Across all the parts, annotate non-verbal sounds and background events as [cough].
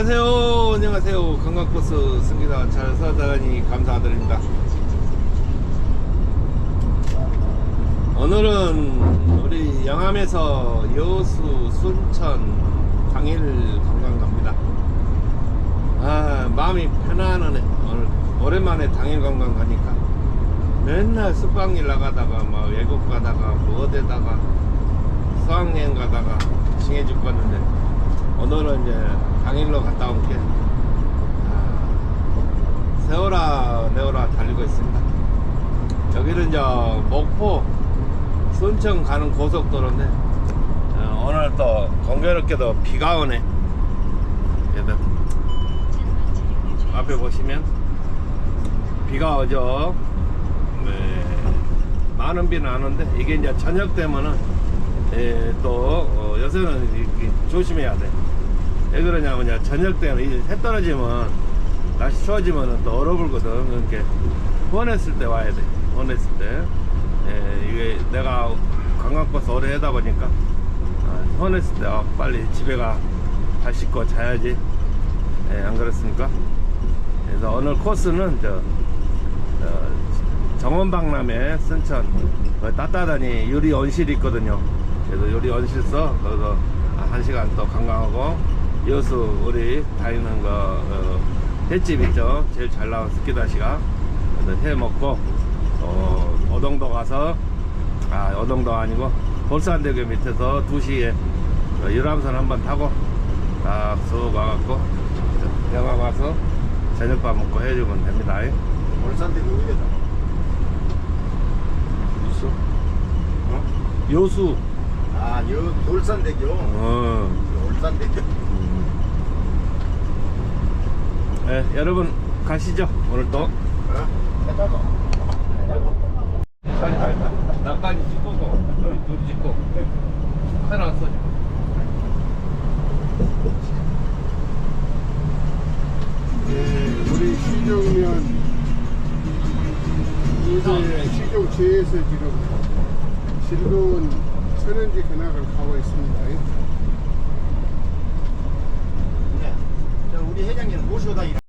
안녕하세요. 안녕하세요. 관광버스 승기사 잘 사다니 감사드립니다. 오늘은 우리 영암에서 여수, 순천, 당일 관광 갑니다. 아, 마음이 편안하네. 오늘 오랜만에 당일 관광 가니까. 맨날 숙박일 나가다가, 막 외국 가다가, 뭐 어디다가, 수학여행 가다가, 징해 죽었는데, 오늘은 이제 당일로 갔다 온 게, 아, 세월아, 내월아 달리고 있습니다. 여기는 이제 목포, 순천 가는 고속도로인데, 어, 오늘 또 공교롭게도 비가 오네. 그래도 앞에 보시면 비가 오죠. 네. 많은 비는 안 오는데 이게 이제 저녁 되면은 예, 또 어, 요새는 조심해야 돼. 왜 그러냐면 저녁 때는 해 떨어지면 날씨 추워지면은 또 얼어불거든. 그러니까 후원했을 때 와야 돼. 후원했을 때. 예, 이게 내가 관광버스 오래 하다 보니까 아, 후원했을 때 아, 빨리 집에 가. 발 씻고 자야지. 예, 안 그렇습니까? 그래서 오늘 코스는 저, 어, 정원박람회 순천 따따다니 유리 온실이 있거든요. 그래서 유리 온실서 거기서 한 시간 또 관광하고 여수 우리 다니는 거 어, 횟집 있죠. 제일 잘 나온 스키다시가 회 먹고 또 오동도 가서 아 오동도 아니고 볼산대교 밑에서 2시에 유람선 한번 타고 딱쑥 와갖고 영화 가서 저녁밥 먹고 해주면 됩니다. 울산대 여기다. 있어? 어? 요수. 아, 여 돌산대교. 어. 울산대교. 네, 여러분 가시죠. 오늘 또. 나까지 찍고 둘이 찍고 해놨어. 네, 우리 시종면 이제 시종지에서 지금 즐거운 천연지 근학을 가고 있습니다. 네. 자, 우리 회장님 모셔다 일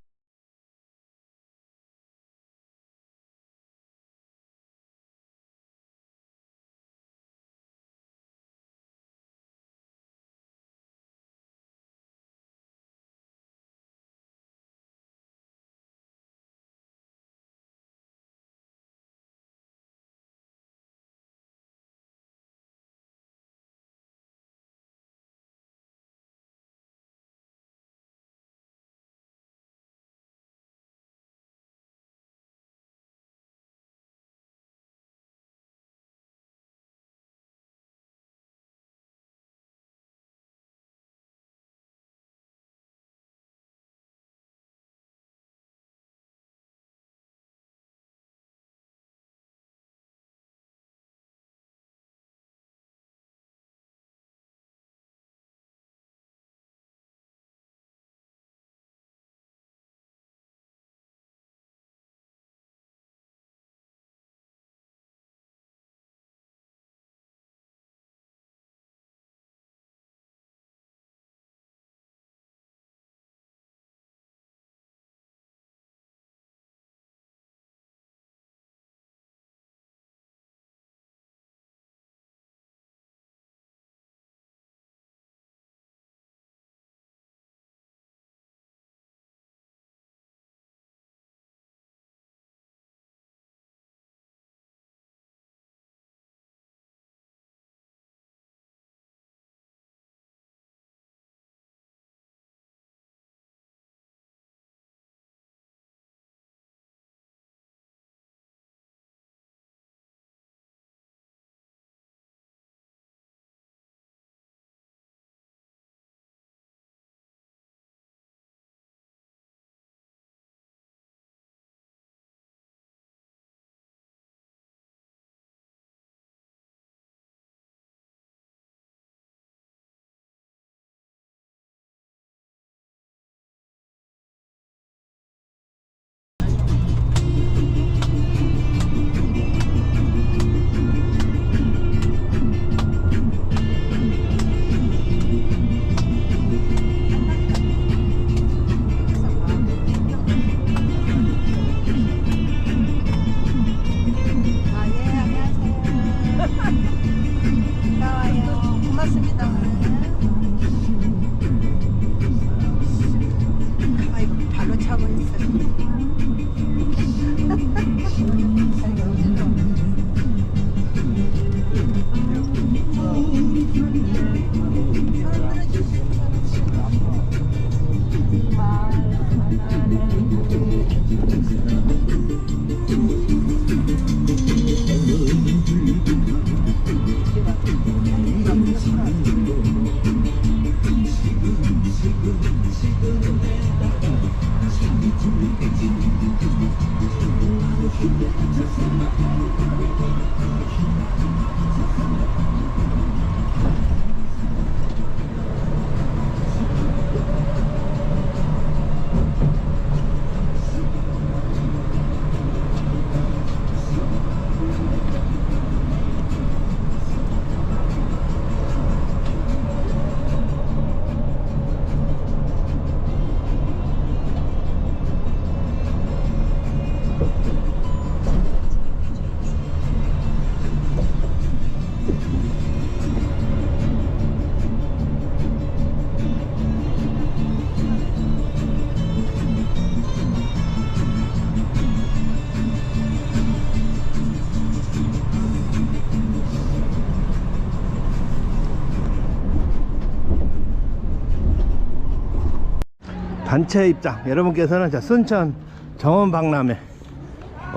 단체 입장 여러분께서는 자 순천 정원 박람회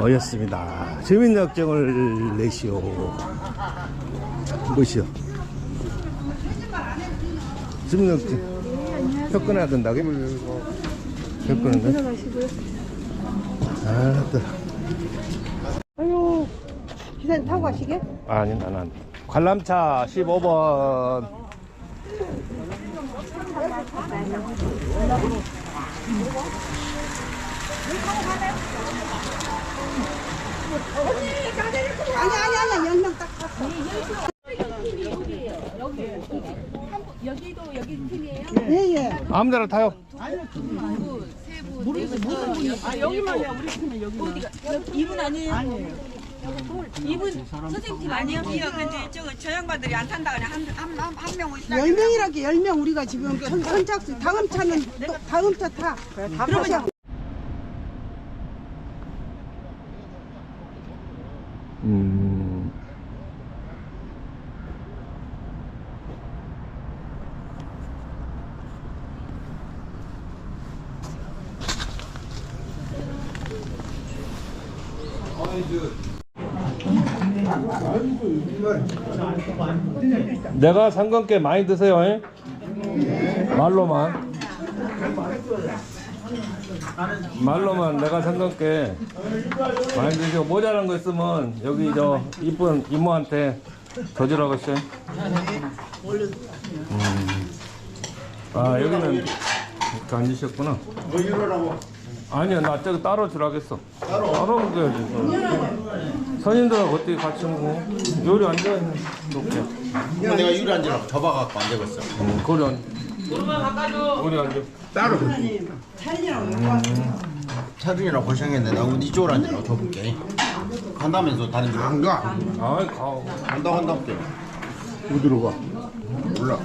오였습니다. 주민등록증을 내시오. 뭐시오. 주민등록증 표 끊어야 된다고? 표 끊는다? 아따 아유, 기사님 타고 가시게? 아니 난안 관람차 15번 아니, 아니, 아니, 연령 딱 탔어. 여기도 여기 팀이에요? 예, 예. 아무데나 타요 아 여기만이야 우리 팀은 여기. 어디가? 이분 아니에요? 아니에요. 이분 선생님? 아니요, 근데 저거 저 양반들이 안 탄다 그냥 한한한 명은. 열 명이라게 열 명 우리가 지금 선, 선착순 다음 차는 또 다음 차 타. 그러면 음. 내가 상관께 많이 드세요. 잉? 말로만. 말로만 내가 상관께 많이 드시고 모자란 거 있으면 여기 저 이쁜 이모한테 더 주라고 했어요. 음. 아 여기는 이렇게 앉으셨구나. 뭐 이러라고? 아니야 나 저기 따로 주라겠어. 따로? 따로 먹어야지. 선임들하고 어떻게 같이 먹어? 요리 안 돼. 높게. 내가 유리 앉으라고 접어갖고 안 되겠어. 음, 거리 안. 우리 앉아. 따로. 차준이라고 고생했네. 나 우리 이쪽으로 앉으라고 접을게. 간다면서 다른 데로 안 가. 아이 가. 간다 간다 할게. 어디로 가? 몰라.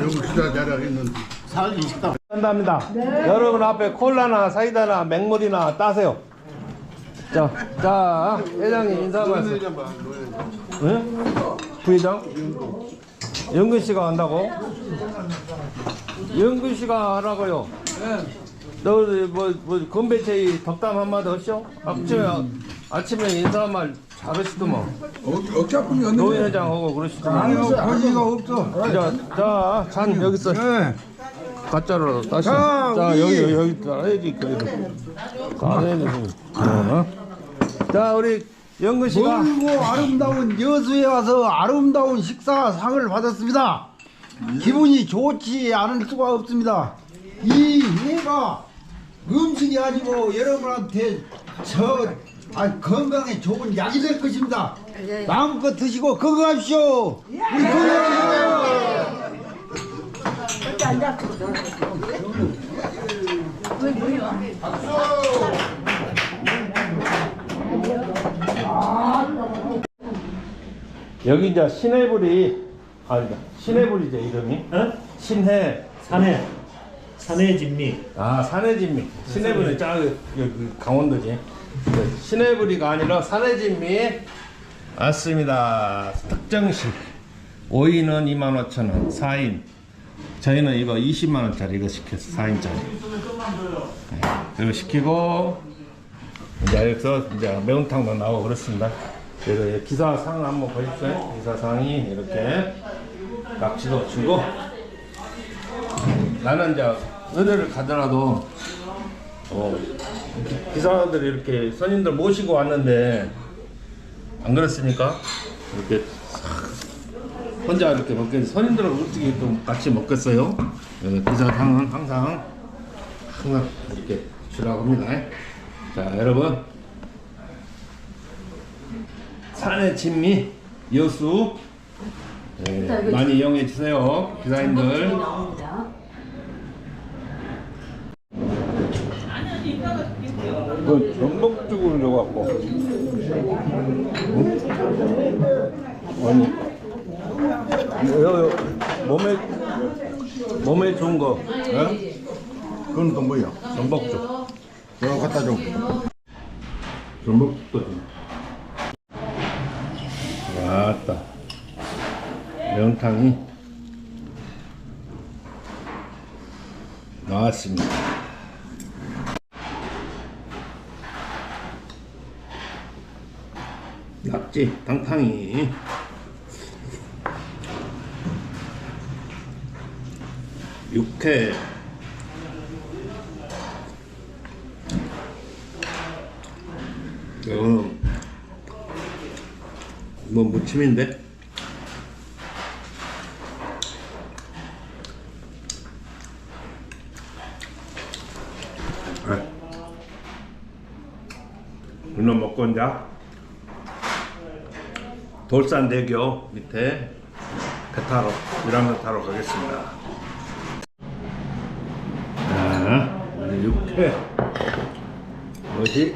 여기 시다 자락했는데. 살 식당. 한답니다. 여러분 앞에 콜라나 사이다나 맹물이나 따세요. 자, 자, 회장님 인사 말씀. 응? 부회장? 영근 씨가 한다고? 영근 씨가 하라고요. 너뭐 뭐 건배체이 덕담 한마디 하시오? 아침에 아침에 인사 한말 잘하시더만. 어차피 연는 노인 회장하고 그러시더만. 아니요 거지가 없어. 자, 자, 잔 여기 있어. 네. 가짜로 다시. 자, 자, 우리. 여기 여기 따야지 그래도. 가야지. 어? 자, 우리 영근 씨가 멀고 아름다운 여수에 와서 아름다운 식사 상을 받았습니다. 기분이 좋지 않을 수가 없습니다. 이 해가 음식이 아니고 여러분한테 저 아, 건강에 좋은 약이 될 것입니다. 마음껏 드시고 건강하십시오. 우리 건강하 십시오. 여기 이제 신해불이 아니다. 신해불이죠 이름이. 어? 신해. 산해 산해 진미 아 산해진미. 신해불이 짜 여기 강원도지. 그 신해불이가 아니라 산해진미 맞습니다. 특정식 5인은 25,000원, 4인 저희는 이거 20만 원짜리 이거 시켰어 4인짜리. 이거 시키고 이제 여기서 이제 매운탕도 나오고 그렇습니다. 그리고 기사상 한번 보십시오. 기사상이 이렇게 낙지도 주고 나는 이제 의뢰를 가더라도 어, 기사들이 이렇게 선임들 모시고 왔는데 안 그렇습니까? 이렇게 싹 혼자 이렇게 먹게 선임들은 어떻게 또 같이 먹겠어요? 예, 기사상은 항상 항상 이렇게 주라고 합니다. 자 여러분 산의 진미 여수 예, 많이 이용해 주세요 기사님들. 그 전복죽을 넣어갖고 아니 여, 여, 몸에 몸에 좋은 거 예? 그건 또 뭐야? 전복죽 내가 갖다 줘. 전복죽도 좀. 왔다 매운탕이 나왔습니다 낙지 탕탕이 육회 이거는 뭐 무침인데? 이거 먹고 이제 돌산대교 밑에 배 타러 일하면 타러 가겠습니다. 육회 뭐지?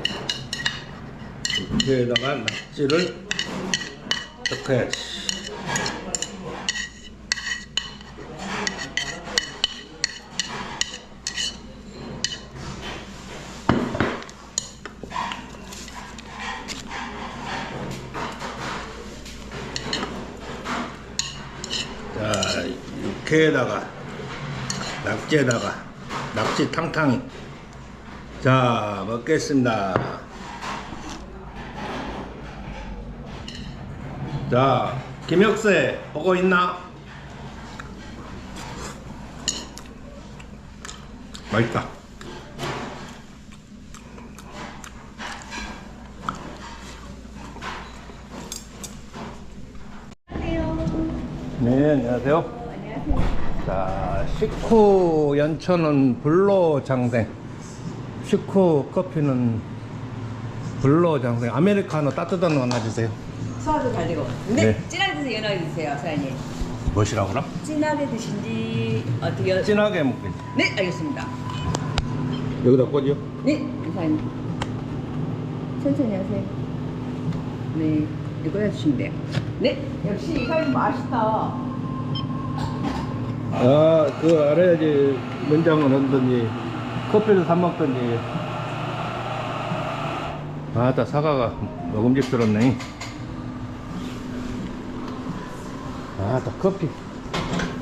육회에다가 낙지를 넣어야지. 자, 육회에다가 낙지에다가 낙지 탕탕이. 자, 먹겠습니다. 자, 김혁세 보고 있나? 맛있다. 네, 안녕하세요. 자, 식후 연천은 불로 장생. 식후 커피는 불로 장생. 아메리카노 따뜻한 거 하나 주세요. 소화도 잘 되고. 근데 네. 진하게 드세요, 연하게 드세요, 사장님. 무엇이라고 그럼? 진하게 드신지 어떻게? 요 진하게 먹겠지. 네, 알겠습니다. 여기다 꽂죠? 네, 사장님. 천천히 하세요. 네, 이거 해주시면 돼요. 네, 역시 이사님 맛있다. 아, 그 알아야지 면장을 하든지 커피를 사 먹든지. 아따 사과가 먹음직스럽네. 아따 커피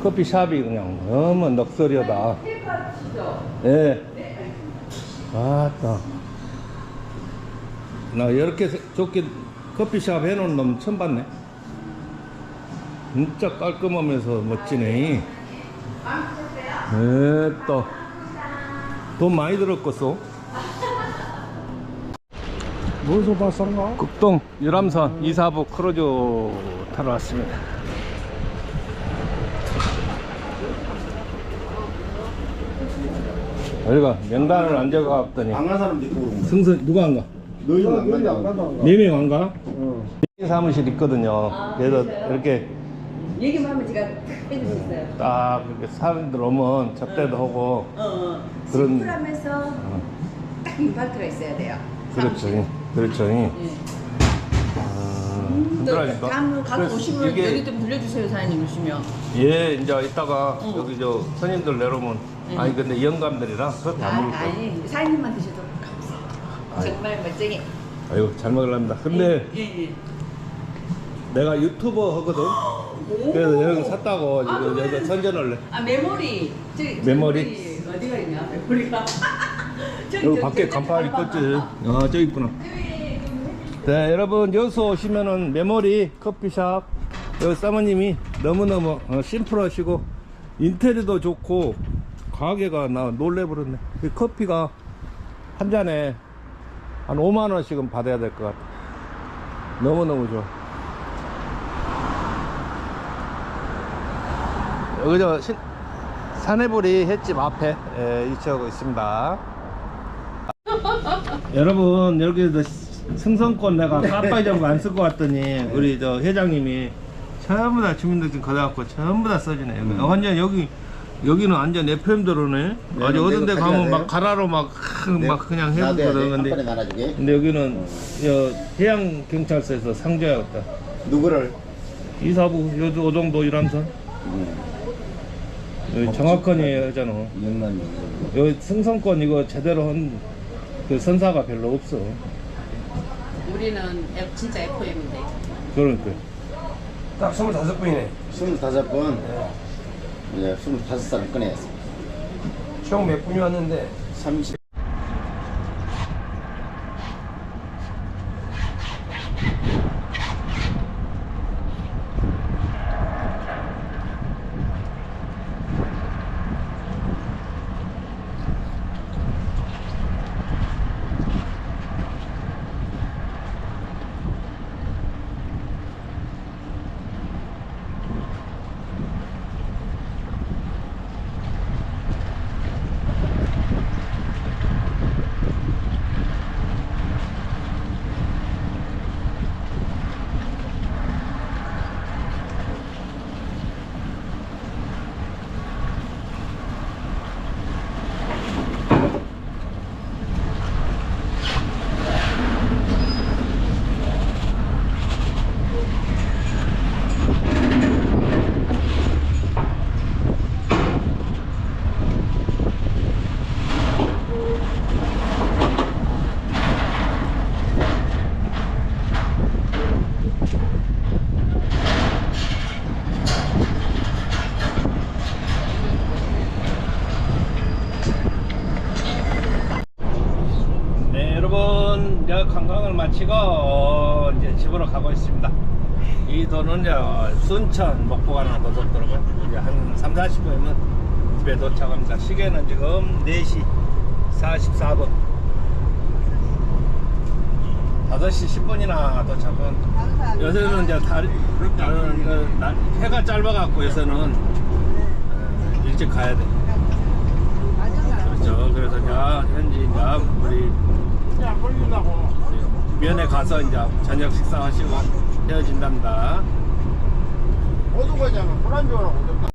커피 샵이 그냥 너무 넋서리하다. 예. 아따. 나 이렇게 좋게 커피샵 해놓은 놈 처음 봤네. 진짜 깔끔하면서 멋지네. 에또 돈 많이 들었겠어. 무엇을 봤었나? 국동 유람선 2사부 크루즈 타러 왔습니다. 여기가 명단을 안 적어봤더니 안 간 사람도 있고 그런 거. 승선 누가 안 가? 너희는 안 간다. 네명안 가? 사무실 있거든요. 그래서 이렇게 얘기만 하면 제가 탁 해줄 수 있어요. 딱 이렇게 사람들 오면 접대도 하고 어, 어. 그런- 심플하면서 딱 임팩트가 있어야 돼요. 그렇죠. 그렇죠. 예. 아, 또 힘들어하니까. 다음 가끔 그래서 오시면 이게- 여기 좀 들려주세요, 사장님 오시면. 예, 이제 이따가 여기 저 손님들 내려오면 아니 근데 영감들이랑 안 아, 먹을 거예요. 아니 사장님만 드셔도 감사해요. 정말 멋쟁이. 아이고 잘 먹으랍니다. 근데 예, 예. 내가 유튜버 하거든. 그래서 여기 샀다고 아, 지금 여기 선전할래. 아 메모리. 저기 메모리? 저기 어디가 있냐 메모리가. [laughs] 저기, 여기 저기, 밖에 저기, 간판 간판, 있겠지. 간판. 아, 저기 있구나. 네, 여러분 여기서 오시면은 메모리 커피숍 여기 사모님이 너무너무 어, 심플하시고 인테리어도 좋고 가게가 나 놀래버렸네. 이 커피가 한 잔에 한 5만 원씩은 받아야 될 것 같아. 너무 너무 좋아. 여기 저 신, 사내부리 횟집 앞에 예, 위치하고 있습니다. [laughs] 여러분 여기 저 승선권 내가 깜빡이 잡고 안쓸것 같더니 우리 저 회장님이 전부 다 주민등록 가져갖고 전부 다 써주네 여기 완전 여기 여기는 완전 FM 도로네. 아주 내가 어떤 데 가면 돼? 막 가라로 막, 막 그냥 번에 근데. 근데 여기는 저 해양 경찰서에서 상줘야겠다. 누구를? 이사부 요도 요 정도 일하면서 여기 정확하니 하잖아 연만 여기 승선권 이거 제대로 한 그 선사가 별로 없어 우리는 F- 진짜 FM인데. 그러니까 딱 25분이네. 25분? 예, 25살을 꺼내야지. 총 몇 분이 왔는데 30. 네 여러분 이제 관광을 마치고 어, 이제 집으로 가고 있습니다. 이 도는 이제 순천 목포 가는 도속도로고 이제 한 3, 40분이면 집에 도착합니다. 시계는 지금 4시 44분. 5시 10분이나 도착은. 요새는 이제 다른, 그, 나- 해가 짧아갖고 요새는 어, 일찍 가야 돼. 그렇죠. 그래서 자 현지 이제 우리 면에 가서 이제 저녁 식사하시고 헤어진답니다. 어디 가잖아. 불안정하고.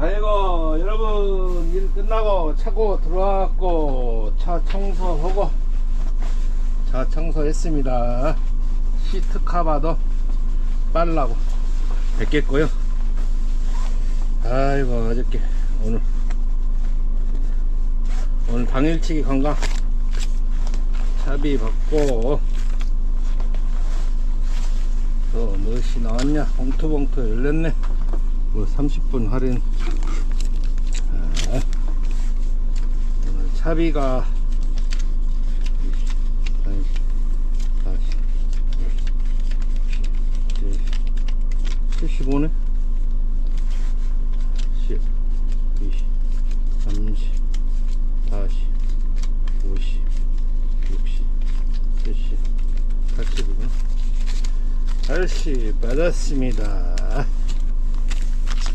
아이고 여러분 일 끝나고 차고 들어왔고 차 청소하고 차 청소했습니다. 시트 카바도 빨라고 됐겠고요. 아이고 어저께 오늘 오늘 당일치기 관광 차비 받고 또 무엇이 나왔냐 봉투봉투 열렸네 뭐 30분 할인 아, 오늘 차비가 75네 10 20 30 40 50 60 70 80이구나 80 받았습니다.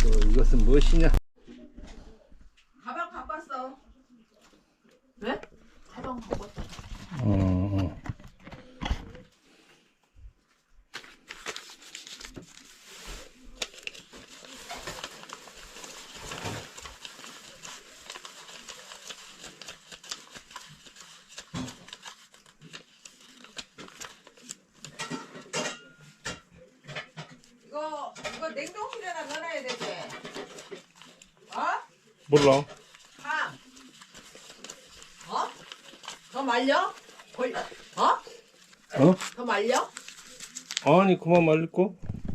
또 이것은 무엇이냐 가방 갖고 왔어. 왜? 가방 갖고 왔다. 어, 어. 이거 이거 냉동실에다 넣어놔야 되지. 어? 몰라 ham. 어? 더 말려? 걸, 어? 어? 더 말려? 아니 그만 말리고